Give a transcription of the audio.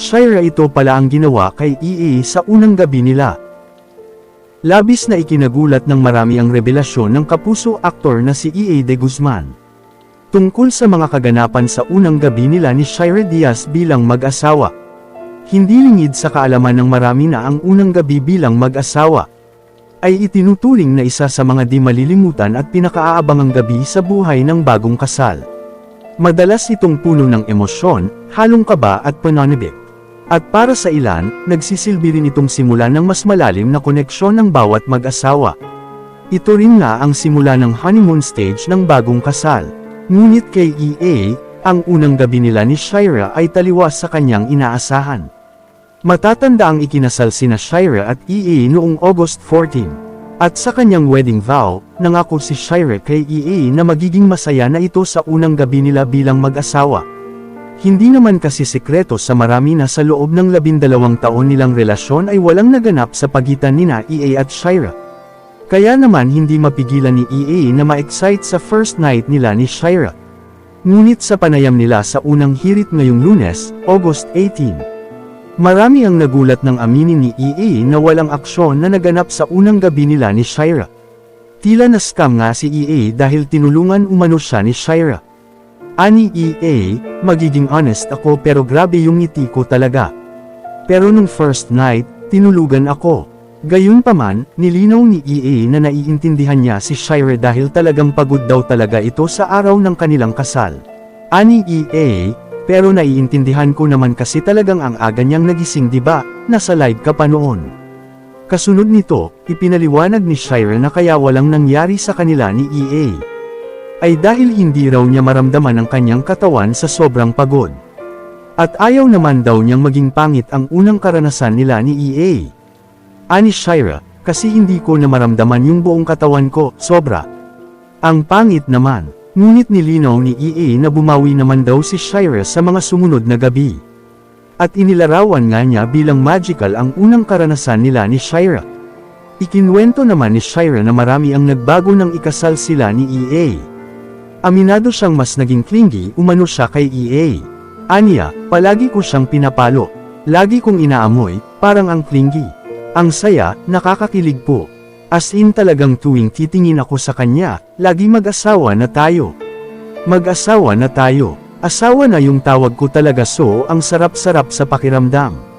Shira ito pala ang ginawa kay EA sa unang gabi nila. Labis na ikinagulat ng marami ang revelasyon ng kapuso aktor na si EA de Guzman. Tungkol sa mga kaganapan sa unang gabi nila ni Shira Diaz bilang mag-asawa. Hindi lingid sa kaalaman ng marami na ang unang gabi bilang mag-asawa ay itinuturing na isa sa mga di malilimutan at pinakaaabangang gabi sa buhay ng bagong kasal. Madalas itong puno ng emosyon, halong kaba at pananabik. At para sa ilan, nagsisilbi rin itong simula ng mas malalim na koneksyon ng bawat mag-asawa. Ito rin nga ang simula ng honeymoon stage ng bagong kasal. Ngunit kay EA, ang unang gabi nila ni Shira ay taliwas sa kanyang inaasahan. Matatanda ang ikinasal sina Shira at EA noong August 14. At sa kanyang wedding vow, nangako si Shira kay EA na magiging masaya na ito sa unang gabi nila bilang mag-asawa. Hindi naman kasi sekreto sa marami na sa loob ng labindalawang taon nilang relasyon ay walang naganap sa pagitan nina EA at Shira. Kaya naman hindi mapigilan ni EA na ma-excite sa first night nila ni Shira. Ngunit sa panayam nila sa unang hirit ngayong lunes, August 18. Marami ang nagulat ng aminin ni EA na walang aksyon na naganap sa unang gabi nila ni Shira. Tila na scam nga si EA dahil tinulungan umano siya ni Shira. Ani EA, magiging honest ako pero grabe yung ngiti ko talaga. Pero nung first night, tinulugan ako. Gayunpaman, nilinaw ni EA na naiintindihan niya si Shire dahil talagang pagod daw talaga ito sa araw ng kanilang kasal. Ani EA, pero naiintindihan ko naman kasi talagang ang aga niyang nagising ba? Nasa live ka pa noon. Kasunod nito, ipinaliwanag ni Shire na kaya walang nangyari sa kanila ni EA ay dahil hindi raw niya maramdaman ang kanyang katawan sa sobrang pagod. At ayaw naman daw niyang maging pangit ang unang karanasan nila ni EA. Ani Shira, kasi hindi ko na maramdaman yung buong katawan ko, sobra. Ang pangit naman, ngunit nilinaw ni EA na bumawi naman daw si Shira sa mga sumunod na gabi. At inilarawan nga niya bilang magical ang unang karanasan nila ni Shira. Ikinwento naman ni Shira na marami ang nagbago nang ikasal sila ni EA. Aminado siyang mas naging clingy umano siya kay EA. Anya, palagi ko siyang pinapalo. Lagi kong inaamoy, parang ang clingy. Ang saya, nakakakilig po. As in talagang tuwing titingin ako sa kanya, lagi mag-asawa na tayo. Mag-asawa na tayo. Asawa na yung tawag ko talaga so ang sarap-sarap sa pakiramdam.